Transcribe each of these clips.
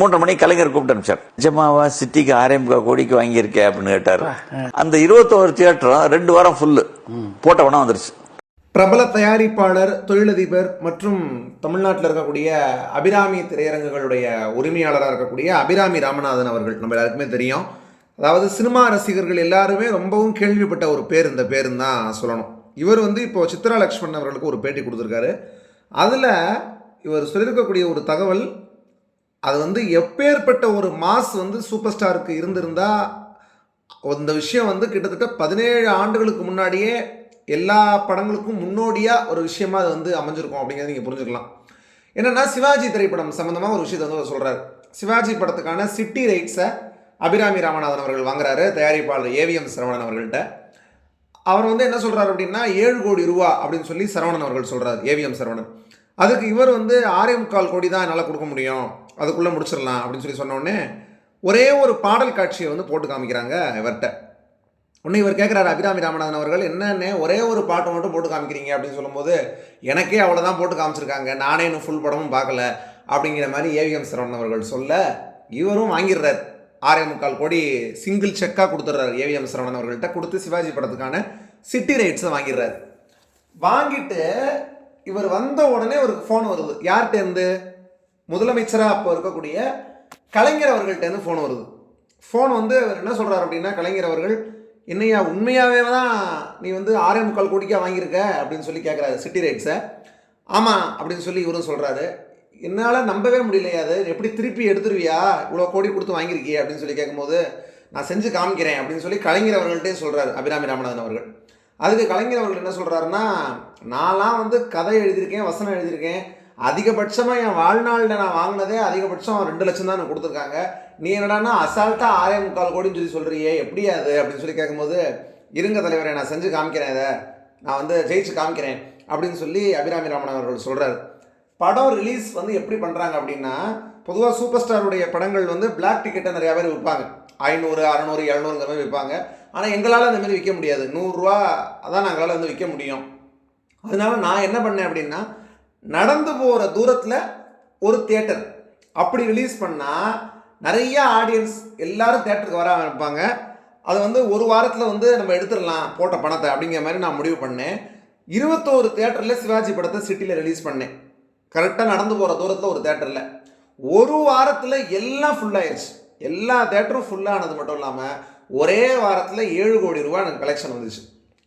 மூன்றரை மணிக்கு கலைஞர் கூப்பிட்டு அனுப்பிச்சார். நிஜமாவா சிட்டிக்கு ஆரம்பிக்க கோடிக்கு வாங்கியிருக்கேன் அப்படின்னு கேட்டாரு. அந்த இருபத்தோரு தியேட்டரும் ரெண்டு வாரம் ஃபுல்லு போட்ட படம் வந்துருச்சு. பிரபல தயாரிப்பாளர் தொழிலதிபர் மற்றும் தமிழ்நாட்டில் இருக்கக்கூடிய அபிராமி திரையரங்குகளுடைய உரிமையாளராக இருக்கக்கூடிய அபிராமி ராமநாதன் அவர்கள் நம்ம எல்லாருக்குமே தெரியும். அதாவது சினிமா ரசிகர்கள் எல்லாருமே ரொம்பவும் கேள்விப்பட்ட ஒரு பேர் இந்த பேருன்னு தான் சொல்லணும். இவர் வந்து இப்போ சித்ரா லக்ஷ்மண் அவர்களுக்கு ஒரு பேட்டி கொடுத்துருக்காரு. அதில் இவர் சொல்லியிருக்கக்கூடிய ஒரு தகவல் அது வந்து எப்பேற்பட்ட ஒரு மாஸ் வந்து சூப்பர் ஸ்டாருக்கு இருந்திருந்தா இந்த விஷயம் வந்து கிட்டத்தட்ட பதினேழு ஆண்டுகளுக்கு முன்னாடியே எல்லா படங்களுக்கும் முன்னோடியாக ஒரு விஷயமா அது வந்து அமைஞ்சிருக்கும் அப்படிங்கிறத நீங்கள் புரிஞ்சுக்கலாம். என்னென்னா சிவாஜி திரைப்படம் சம்மந்தமாக ஒரு விஷயத்தை வந்து அவர் சொல்கிறார் சிவாஜி படத்துக்கான சிட்டி ரைட்ஸை அபிராமி ராமநாதன் அவர்கள் வாங்குறாரு தயாரிப்பாளர் ஏவிஎம் சரவணன் அவர்கள்ட்ட. அவர் வந்து என்ன சொல்கிறார் அப்படின்னா ஏழு கோடி ரூபா அப்படின்னு சொல்லி சரவணன் அவர்கள் சொல்கிறார் ஏவிஎம் சரவணன். அதுக்கு இவர் வந்து ஆறே முக்கால் கோடி தான் என்னால் கொடுக்க முடியும். அதுக்குள்ளே முடிச்சிடலாம் அப்படின்னு சொல்லி சொன்னோடனே ஒரே ஒரு பாடல் காட்சியை வந்து போட்டு காமிக்கிறாங்க இவர்கிட்ட. உடனே இவர் கேட்குறாரு அபிராமி ராமநாதன் அவர்கள் என்னென்ன ஒரே ஒரு பாட்டை மட்டும் போட்டு காமிக்கிறீங்க அப்படின்னு சொல்லும்போது எனக்கே அவ்வளோதான் போட்டு காமிச்சிருக்காங்க. நானே இன்னும் ஃபுல் படமும் பார்க்கல அப்படிங்கிற மாதிரி ஏவிஎம் சரவணன் அவர்கள் சொல்ல இவரும் வாங்கிடுறார். ஆறே முக்கால் கோடி சிங்கிள் செக்காக கொடுத்துட்றாரு ஏவிஎம் சரவணன் அவர்கள்ட்ட. கொடுத்து சிவாஜி படத்துக்கான சிட்டி ரைட்ஸை வாங்கிடுறாரு. வாங்கிட்டு இவர் வந்த உடனே ஒரு ஃபோன் வருது. யார்கிட்ட இருந்து? முதலமைச்சராக அப்போ இருக்கக்கூடிய கலைஞர் அவர்கள்ட்டேருந்து ஃபோன் வருது. ஃபோன் வந்து அவர் என்ன சொல்கிறார் அப்படின்னா கலைஞர் அவர்கள் என்னையா உண்மையாகவே தான் நீ வந்து ஆறே முக்கால் கோடிக்கா வாங்கியிருக்க? அப்படின்னு சொல்லி கேட்குறாரு சிட்டி ரைட்ஸை. ஆமாம் அப்படின்னு சொல்லி இவரும் சொல்கிறாரு என்னால் நம்பவே முடியலையா அது? எப்படி திருப்பி எடுத்துருவியா? இவ்வளோ கோடி கொடுத்து வாங்கியிருக்கியே அப்படின்னு சொல்லி கேட்கும்போது நான் செஞ்சு காமிக்கிறேன் அப்படின்னு சொல்லி கலைஞர் அவர்கள்ட்டே சொல்கிறாரு அபிராமி ராமநாதன் அவர்கள். அதுக்கு கலைஞர் அவர்கள் என்ன சொல்கிறாருன்னா நான்லாம் வந்து கதை எழுதியிருக்கேன் வசனம் எழுதியிருக்கேன். அதிகபட்சமாக என் வாழ்நாளில் நான் வாங்கினதே அதிகபட்சம் ரெண்டு லட்சம் தான் நான் கொடுத்துருக்காங்க. நீ என்னடான்னா அசால்ட்டாக ஆறே முக்கால் கோடின்னு சொல்லி சொல்கிறியே எப்படி அது? அப்படின்னு சொல்லி கேட்கும்போது இருங்க தலைவரை நான் செஞ்சு காமிக்கிறேன் இதை. நான் வந்து ஜெயிச்சு காமிக்கிறேன். அப்படின்னு சொல்லி அபிராமி ராமன் அவர்கள் சொல்கிறார் படம் ரிலீஸ் வந்து எப்படி பண்ணுறாங்க அப்படின்னா பொதுவாக சூப்பர் ஸ்டாருடைய படங்கள் வந்து பிளாக் டிக்கெட்டை நிறையா பேர் விற்பாங்க. ஐநூறு அறநூறு எழுநூறுங்கிற மாதிரி விற்பாங்க. ஆனால் எங்களால் அந்த மாதிரி விற்க முடியாது. நூறுரூவா அதான் நாங்களால் வந்து விற்க முடியும். அதனால நான் என்ன பண்ணேன் அப்படின்னா நடந்து போகிற தூரத்தில் ஒரு தேட்டர் அப்படி ரிலீஸ் பண்ணால் நிறைய ஆடியன்ஸ் எல்லாரும் தேட்டருக்கு வர ஆரம்பிப்பாங்க. அது வந்து ஒரு வாரத்தில் வந்து நம்ம எடுத்துடலாம் போட்ட பணத்தை அப்படிங்கிற மாதிரி நான் முடிவு பண்ணேன். இருபத்தோரு தேட்டரில் சிவாஜி படத்தை சிட்டியில் ரிலீஸ் பண்ணேன். கரெக்டாக நடந்து போகிற தூரத்தில் ஒரு தேட்டரில் ஒரு வாரத்தில் எல்லாம் ஃபுல்லாகிடுச்சு எல்லா தேட்டரும் ஃபுல்லானது மட்டும் இல்லாமல் ஒரே வாரத்தில் ஏழு கோடி ரூபா எனக்கு கலெக்ஷன் வந்துச்சு.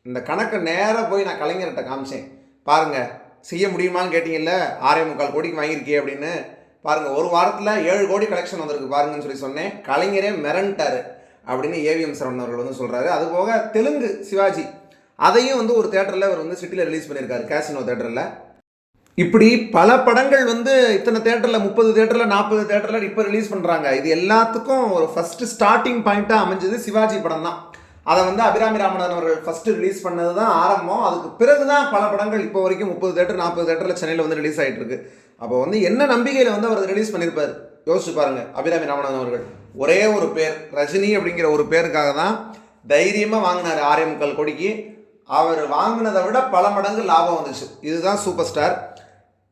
இந்த கணக்கை நேராக போய் நான் கலைஞர்கிட்ட காமிச்சேன். பாருங்கள் செய்ய முடியுமான்னு கேட்டிங்கல்ல? ஆறே முக்கால் கோடிக்கு வாங்கியிருக்கே அப்படின்னு. பாருங்கள் ஒரு வாரத்தில் ஏழு கோடி கலெக்ஷன் வந்திருக்கு பாருங்கன்னு சொல்லி சொன்னேன். கலைஞரே மிரண்டார் அப்படின்னு ஏவிஎம் சரவணன் அவர்கள் வந்து சொல்கிறாரு அது போக தெலுங்கு சிவாஜி அதையும் வந்து ஒரு தேட்டரில் அவர் வந்து சிட்டியில் ரிலீஸ் பண்ணியிருக்காரு கேசினோ தேட்டரில் இப்படி பல படங்கள் வந்து இத்தனை தேட்டரில் முப்பது தேட்டரில் நாற்பது தேட்டரில் இப்போ ரிலீஸ் பண்ணுறாங்க இது எல்லாத்துக்கும் ஒரு ஃபஸ்ட்டு ஸ்டார்டிங் பாயிண்ட்டாக அமைஞ்சது சிவாஜி படம் தான் அதை வந்து அபிராமி ராமநாதன் அவர்கள் ஃபஸ்ட்டு ரிலீஸ் பண்ணது தான் ஆரம்பம். அதுக்கு பிறகு தான் பல படங்கள் இப்போ வரைக்கும் முப்பது தேட்டர் நாற்பது தேட்டரில் சென்னையில் வந்து ரிலீஸ் ஆகிட்டு இருக்கு. அப்போ வந்து என்ன நம்பிக்கையில் வந்து அவர் ரிலீஸ் பண்ணியிருப்பார்? யோசிச்சு பாருங்க அபிராமி ராமநாதன் அவர்கள். ஒரே ஒரு பேர் ரஜினி அப்படிங்கிற ஒரு பேருக்காக தான் தைரியமாக வாங்கினார் ஆறே முக்கால் கோடிக்கு. அவர் வாங்கினதை விட பல மடங்கு லாபம் வந்துச்சு. இதுதான் சூப்பர் ஸ்டார்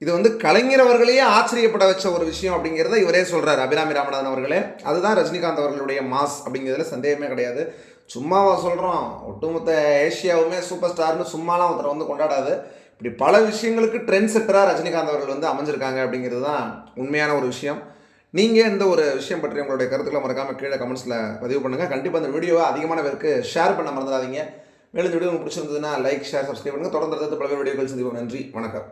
இது வந்து கலைஞர் அவர்களையே ஆச்சரியப்பட வச்ச ஒரு விஷயம் அப்படிங்கிறத இவரே சொல்கிறார் அபிராமி ராமநாதன் அவர்களே. அதுதான் ரஜினிகாந்த் அவர்களுடைய மாஸ் அப்படிங்கிறதுல சந்தேகமே கிடையாது. சும்மாவா சொல்கிறோம் ஒட்டுமொத்த ஏஷியாவுமே சூப்பர் ஸ்டார்னு சும்மாலாம் ஒருத்தரை வந்து கொண்டாடாது. இப்படி பல விஷயங்களுக்கு ட்ரெண்ட் செட்டராக ரஜினிகாந்த் அவர்கள் வந்து அமைஞ்சிருக்காங்க அப்படிங்கிறது தான் உண்மையான ஒரு விஷயம். நீங்கள் இந்த ஒரு விஷயம் பற்றி உங்களுடைய கருத்துக்களை மறக்காமல் கீழே கமெண்ட்ஸில் பதிவு பண்ணுங்கள் கண்டிப்பாக அந்த வீடியோவை அதிகமான பேருக்கு ஷேர் பண்ண மறந்துடாதீங்க. மேலும் இந்த வீடியோ உங்களுக்கு பிடிச்சிருந்ததுன்னா லைக் ஷேர் சப்ஸ்கிரைப் பண்ணுங்கள் தொடர்ந்து பல வீடியோக்கள் சந்திப்போம். நன்றி. வணக்கம்.